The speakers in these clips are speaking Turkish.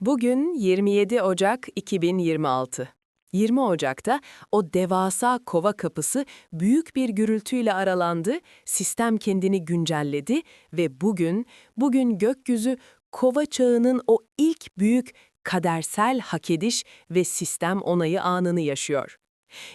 Bugün 27 Ocak 2026. 20 Ocak'ta o devasa kova kapısı büyük bir gürültüyle aralandı, sistem kendini güncelledi ve bugün, bugün gökyüzü kova çağının o ilk büyük kadersel hak ediş ve sistem onayı anını yaşıyor.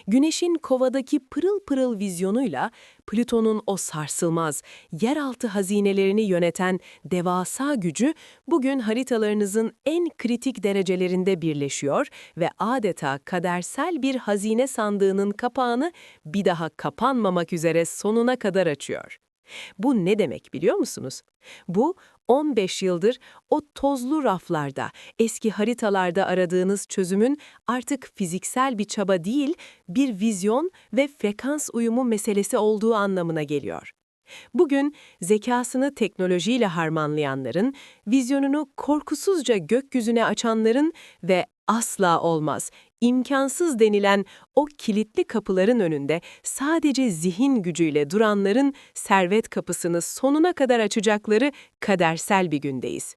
Güneşin kovadaki pırıl pırıl vizyonuyla Plüton'un o sarsılmaz, yeraltı hazinelerini yöneten devasa gücü bugün haritalarınızın en kritik derecelerinde birleşiyor ve adeta kadersel bir hazine sandığının kapağını bir daha kapanmamak üzere sonuna kadar açıyor. Bu ne demek biliyor musunuz? Bu 15 yıldır o tozlu raflarda, eski haritalarda aradığınız çözümün artık fiziksel bir çaba değil, bir vizyon ve frekans uyumu meselesi olduğu anlamına geliyor. Bugün zekasını teknolojiyle harmanlayanların, vizyonunu korkusuzca gökyüzüne açanların ve asla olmaz, imkansız denilen o kilitli kapıların önünde sadece zihin gücüyle duranların servet kapısını sonuna kadar açacakları kadersel bir gündeyiz.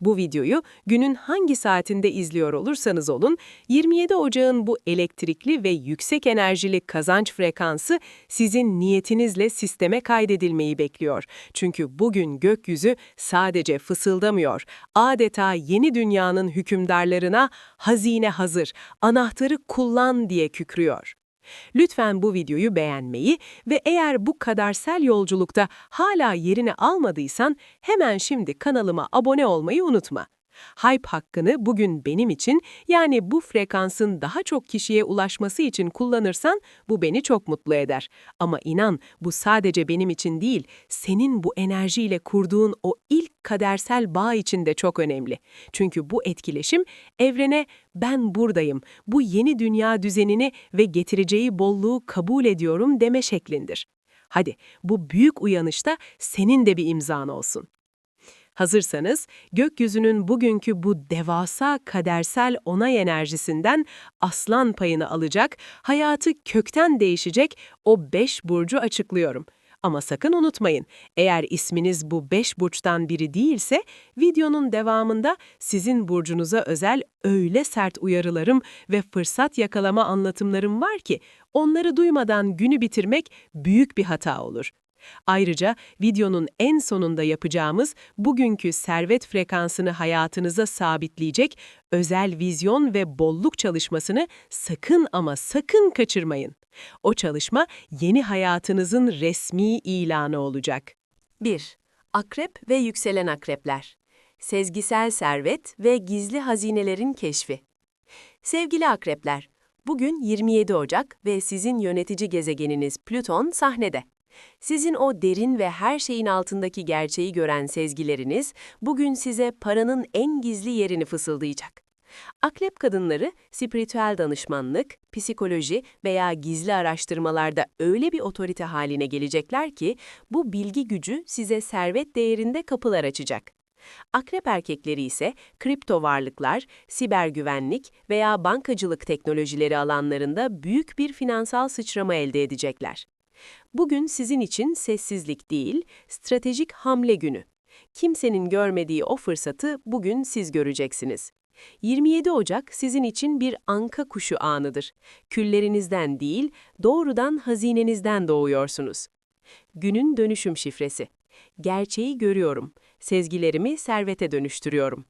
Bu videoyu günün hangi saatinde izliyor olursanız olun, 27 Ocağın bu elektrikli ve yüksek enerjili kazanç frekansı sizin niyetinizle sisteme kaydedilmeyi bekliyor. Çünkü bugün gökyüzü sadece fısıldamıyor, adeta yeni dünyanın hükümdarlarına hazine hazır, anahtarı kullan diye kükrüyor. Lütfen bu videoyu beğenmeyi ve eğer bu kadersel yolculukta hala yerini almadıysan hemen şimdi kanalıma abone olmayı unutma. Hype hakkını bugün benim için yani bu frekansın daha çok kişiye ulaşması için kullanırsan bu beni çok mutlu eder. Ama inan bu sadece benim için değil, senin bu enerjiyle kurduğun o ilk kadersel bağ için de çok önemli. Çünkü bu etkileşim evrene ben buradayım, bu yeni dünya düzenini ve getireceği bolluğu kabul ediyorum deme şeklindir. Hadi bu büyük uyanışta senin de bir imzan olsun. Hazırsanız, gökyüzünün bugünkü bu devasa kadersel onay enerjisinden aslan payını alacak, hayatı kökten değişecek o beş burcu açıklıyorum. Ama sakın unutmayın, eğer isminiz bu beş burçtan biri değilse, videonun devamında sizin burcunuza özel öyle sert uyarılarım ve fırsat yakalama anlatımlarım var ki, onları duymadan günü bitirmek büyük bir hata olur. Ayrıca videonun en sonunda yapacağımız bugünkü servet frekansını hayatınıza sabitleyecek özel vizyon ve bolluk çalışmasını sakın ama sakın kaçırmayın. O çalışma yeni hayatınızın resmi ilanı olacak. 1. Akrep ve yükselen akrepler. Sezgisel servet ve gizli hazinelerin keşfi. Sevgili akrepler, bugün 27 Ocak ve sizin yönetici gezegeniniz Plüton sahnede. Sizin o derin ve her şeyin altındaki gerçeği gören sezgileriniz bugün size paranın en gizli yerini fısıldayacak. Akrep kadınları spiritüel danışmanlık, psikoloji veya gizli araştırmalarda öyle bir otorite haline gelecekler ki bu bilgi gücü size servet değerinde kapılar açacak. Akrep erkekleri ise kripto varlıklar, siber güvenlik veya bankacılık teknolojileri alanlarında büyük bir finansal sıçrama elde edecekler. Bugün sizin için sessizlik değil, stratejik hamle günü. Kimsenin görmediği o fırsatı bugün siz göreceksiniz. 27 Ocak sizin için bir anka kuşu anıdır. Küllerinizden değil, doğrudan hazinenizden doğuyorsunuz. Günün dönüşüm şifresi. Gerçeği görüyorum. Sezgilerimi servete dönüştürüyorum.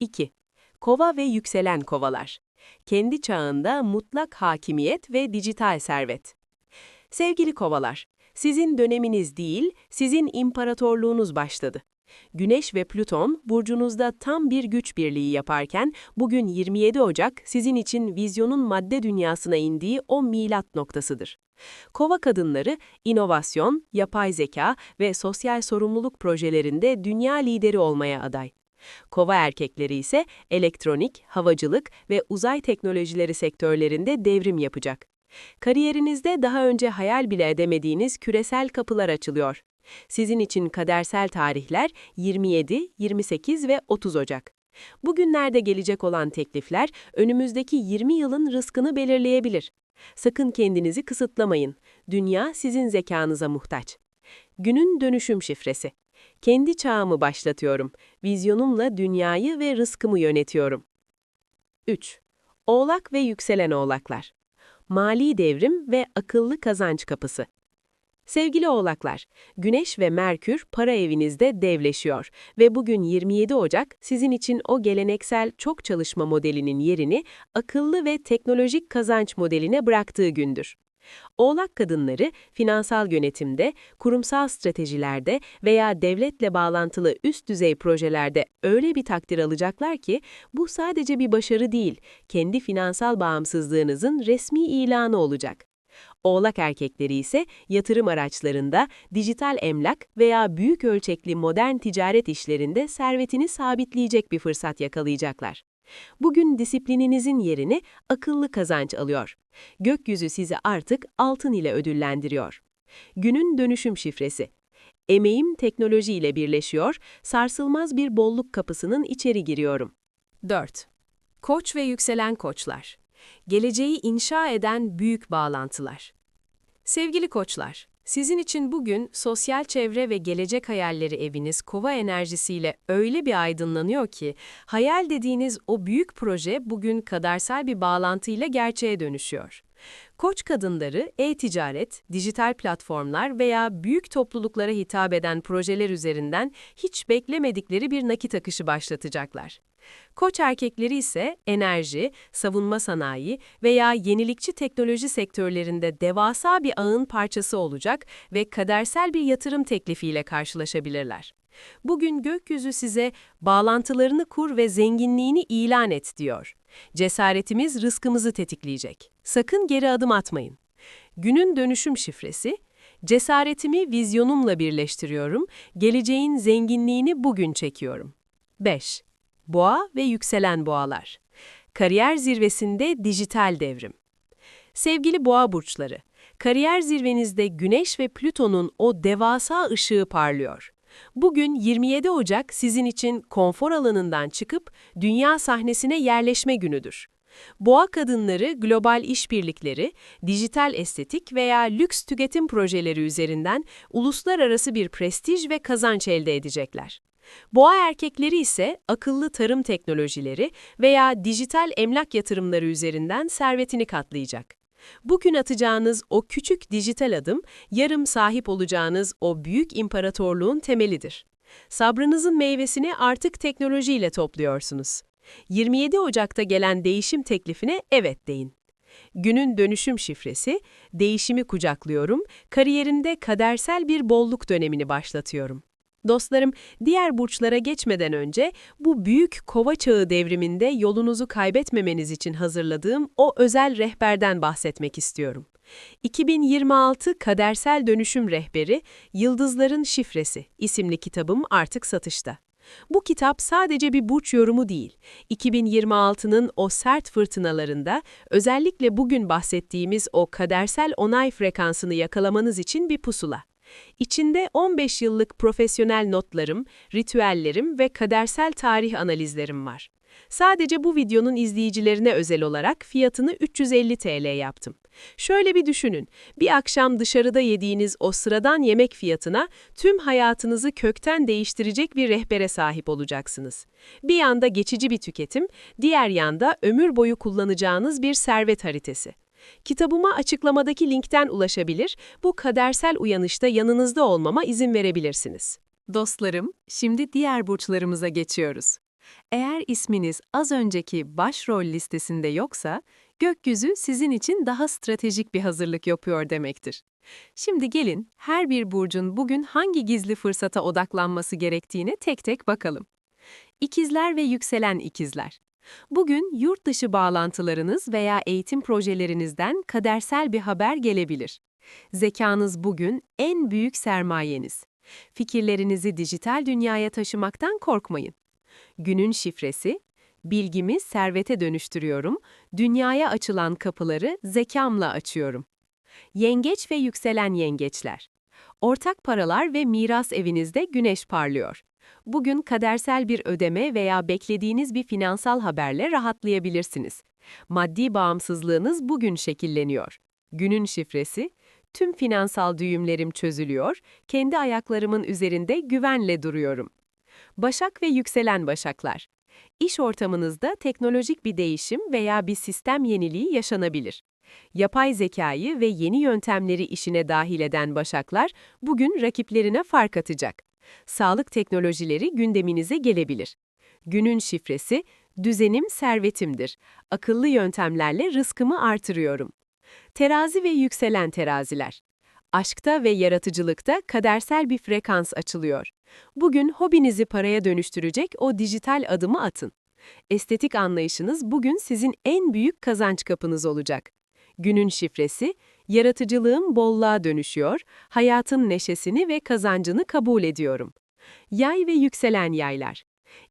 2. Kova ve yükselen kovalar. Kendi çağında mutlak hakimiyet ve dijital servet. Sevgili kovalar, sizin döneminiz değil, sizin imparatorluğunuz başladı. Güneş ve Plüton burcunuzda tam bir güç birliği yaparken bugün 27 Ocak sizin için vizyonun madde dünyasına indiği o milat noktasıdır. Kova kadınları inovasyon, yapay zeka ve sosyal sorumluluk projelerinde dünya lideri olmaya aday. Kova erkekleri ise elektronik, havacılık ve uzay teknolojileri sektörlerinde devrim yapacak. Kariyerinizde daha önce hayal bile edemediğiniz küresel kapılar açılıyor. Sizin için kadersel tarihler 27, 28 ve 30 Ocak. Bugünlerde gelecek olan teklifler önümüzdeki 20 yılın rızkını belirleyebilir. Sakın kendinizi kısıtlamayın. Dünya sizin zekanıza muhtaç. Günün dönüşüm şifresi. Kendi çağımı başlatıyorum. Vizyonumla dünyayı ve rızkımı yönetiyorum. 3. Oğlak ve yükselen oğlaklar. Mali devrim ve akıllı kazanç kapısı. Sevgili oğlaklar, Güneş ve Merkür para evinizde devleşiyor ve bugün 27 Ocak sizin için o geleneksel çok çalışma modelinin yerini akıllı ve teknolojik kazanç modeline bıraktığı gündür. Oğlak kadınları finansal yönetimde, kurumsal stratejilerde veya devletle bağlantılı üst düzey projelerde öyle bir takdir alacaklar ki bu sadece bir başarı değil, kendi finansal bağımsızlığınızın resmi ilanı olacak. Oğlak erkekleri ise yatırım araçlarında, dijital emlak veya büyük ölçekli modern ticaret işlerinde servetini sabitleyecek bir fırsat yakalayacaklar. Bugün disiplininizin yerini akıllı kazanç alıyor. Gökyüzü sizi artık altın ile ödüllendiriyor. Günün dönüşüm şifresi. Emeğim teknoloji ile birleşiyor, sarsılmaz bir bolluk kapısının içeri giriyorum. 4. Koç ve yükselen koçlar. Geleceği inşa eden büyük bağlantılar. Sevgili koçlar, sizin için bugün sosyal çevre ve gelecek hayalleri eviniz kova enerjisiyle öyle bir aydınlanıyor ki, hayal dediğiniz o büyük proje bugün kadersel bir bağlantıyla gerçeğe dönüşüyor. Koç kadınları e-ticaret, dijital platformlar veya büyük topluluklara hitap eden projeler üzerinden hiç beklemedikleri bir nakit akışı başlatacaklar. Koç erkekleri ise enerji, savunma sanayi veya yenilikçi teknoloji sektörlerinde devasa bir ağın parçası olacak ve kadersel bir yatırım teklifiyle karşılaşabilirler. Bugün gökyüzü size bağlantılarını kur ve zenginliğini ilan et diyor. Cesaretimiz rızkımızı tetikleyecek. Sakın geri adım atmayın. Günün dönüşüm şifresi, cesaretimi vizyonumla birleştiriyorum, geleceğin zenginliğini bugün çekiyorum. 5. Boğa ve yükselen boğalar. Kariyer zirvesinde dijital devrim. Sevgili boğa burçları, kariyer zirvenizde Güneş ve Plüton'un o devasa ışığı parlıyor. Bugün 27 Ocak sizin için konfor alanından çıkıp dünya sahnesine yerleşme günüdür. Boğa kadınları global işbirlikleri, dijital estetik veya lüks tüketim projeleri üzerinden uluslararası bir prestij ve kazanç elde edecekler. Boğa erkekleri ise akıllı tarım teknolojileri veya dijital emlak yatırımları üzerinden servetini katlayacak. Bugün atacağınız o küçük dijital adım, yarım sahip olacağınız o büyük imparatorluğun temelidir. Sabrınızın meyvesini artık teknolojiyle topluyorsunuz. 27 Ocak'ta gelen değişim teklifine evet deyin. Günün dönüşüm şifresi, değişimi kucaklıyorum, kariyerimde kadersel bir bolluk dönemini başlatıyorum. Dostlarım, diğer burçlara geçmeden önce bu büyük kova çağı devriminde yolunuzu kaybetmemeniz için hazırladığım o özel rehberden bahsetmek istiyorum. 2026 Kadersel Dönüşüm Rehberi, Yıldızların Şifresi isimli kitabım artık satışta. Bu kitap sadece bir burç yorumu değil, 2026'nın o sert fırtınalarında özellikle bugün bahsettiğimiz o kadersel onay frekansını yakalamanız için bir pusula. İçinde 15 yıllık profesyonel notlarım, ritüellerim ve kadersel tarih analizlerim var. Sadece bu videonun izleyicilerine özel olarak fiyatını 350 TL yaptım. Şöyle bir düşünün, bir akşam dışarıda yediğiniz o sıradan yemek fiyatına tüm hayatınızı kökten değiştirecek bir rehbere sahip olacaksınız. Bir yanda geçici bir tüketim, diğer yanda ömür boyu kullanacağınız bir servet haritası. Kitabıma açıklamadaki linkten ulaşabilir, bu kadersel uyanışta yanınızda olmama izin verebilirsiniz. Dostlarım, şimdi diğer burçlarımıza geçiyoruz. Eğer isminiz az önceki başrol listesinde yoksa, gökyüzü sizin için daha stratejik bir hazırlık yapıyor demektir. Şimdi gelin her bir burcun bugün hangi gizli fırsata odaklanması gerektiğine tek tek bakalım. İkizler ve yükselen ikizler. Bugün yurt dışı bağlantılarınız veya eğitim projelerinizden kadersel bir haber gelebilir. Zekanız bugün en büyük sermayeniz. Fikirlerinizi dijital dünyaya taşımaktan korkmayın. Günün şifresi, bilgimi servete dönüştürüyorum, dünyaya açılan kapıları zekamla açıyorum. Yengeç ve yükselen yengeçler. Ortak paralar ve miras evinizde güneş parlıyor. Bugün kadersel bir ödeme veya beklediğiniz bir finansal haberle rahatlayabilirsiniz. Maddi bağımsızlığınız bugün şekilleniyor. Günün şifresi, tüm finansal düğümlerim çözülüyor, kendi ayaklarımın üzerinde güvenle duruyorum. Başak ve yükselen başaklar. İş ortamınızda teknolojik bir değişim veya bir sistem yeniliği yaşanabilir. Yapay zekayı ve yeni yöntemleri işine dahil eden başaklar bugün rakiplerine fark atacak. Sağlık teknolojileri gündeminize gelebilir. Günün şifresi, düzenim servetimdir. Akıllı yöntemlerle rızkımı artırıyorum. Terazi ve yükselen teraziler. Aşkta ve yaratıcılıkta kadersel bir frekans açılıyor. Bugün hobinizi paraya dönüştürecek o dijital adımı atın. Estetik anlayışınız bugün sizin en büyük kazanç kapınız olacak. Günün şifresi, yaratıcılığım bolluğa dönüşüyor, hayatın neşesini ve kazancını kabul ediyorum. Yay ve yükselen yaylar.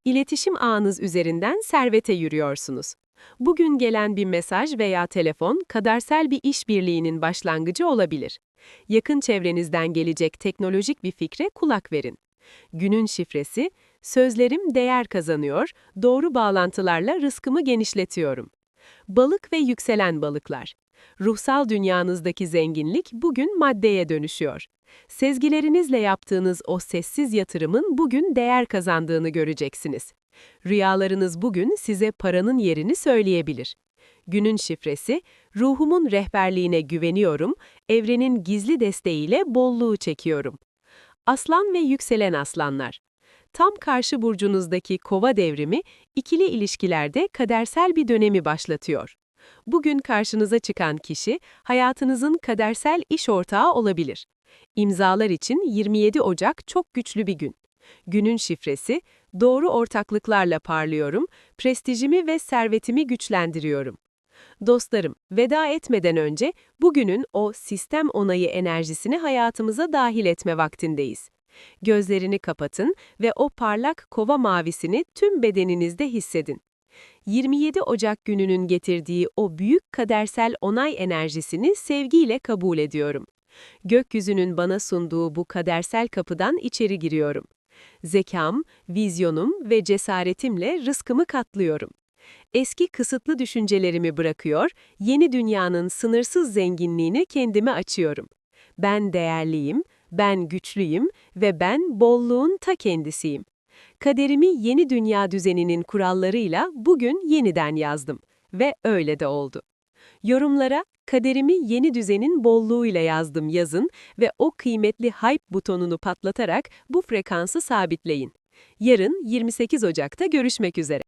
İletişim ağınız üzerinden servete yürüyorsunuz. Bugün gelen bir mesaj veya telefon kadersel bir işbirliğinin başlangıcı olabilir. Yakın çevrenizden gelecek teknolojik bir fikre kulak verin. Günün şifresi, sözlerim değer kazanıyor, doğru bağlantılarla rızkımı genişletiyorum. Balık ve yükselen balıklar. Ruhsal dünyanızdaki zenginlik bugün maddeye dönüşüyor. Sezgilerinizle yaptığınız o sessiz yatırımın bugün değer kazandığını göreceksiniz. Rüyalarınız bugün size paranın yerini söyleyebilir. Günün şifresi, ruhumun rehberliğine güveniyorum, evrenin gizli desteğiyle bolluğu çekiyorum. Aslan ve yükselen aslanlar. Tam karşı burcunuzdaki kova devrimi, ikili ilişkilerde kadersel bir dönemi başlatıyor. Bugün karşınıza çıkan kişi, hayatınızın kadersel iş ortağı olabilir. İmzalar için 27 Ocak çok güçlü bir gün. Günün şifresi, doğru ortaklıklarla parlıyorum, prestijimi ve servetimi güçlendiriyorum. Dostlarım, veda etmeden önce bugünün o sistem onayı enerjisini hayatımıza dahil etme vaktindeyiz. Gözlerini kapatın ve o parlak kova mavisini tüm bedeninizde hissedin. 27 Ocak gününün getirdiği o büyük kadersel onay enerjisini sevgiyle kabul ediyorum. Gökyüzünün bana sunduğu bu kadersel kapıdan içeri giriyorum. Zekam, vizyonum ve cesaretimle rızkımı katlıyorum. Eski kısıtlı düşüncelerimi bırakıyor, yeni dünyanın sınırsız zenginliğini kendime açıyorum. Ben değerliyim, ben güçlüyüm ve ben bolluğun ta kendisiyim. Kaderimi yeni dünya düzeninin kurallarıyla bugün yeniden yazdım ve öyle de oldu. Yorumlara kaderimi yeni düzenin bolluğuyla yazdım yazın ve o kıymetli hype butonunu patlatarak bu frekansı sabitleyin. Yarın 28 Ocak'ta görüşmek üzere.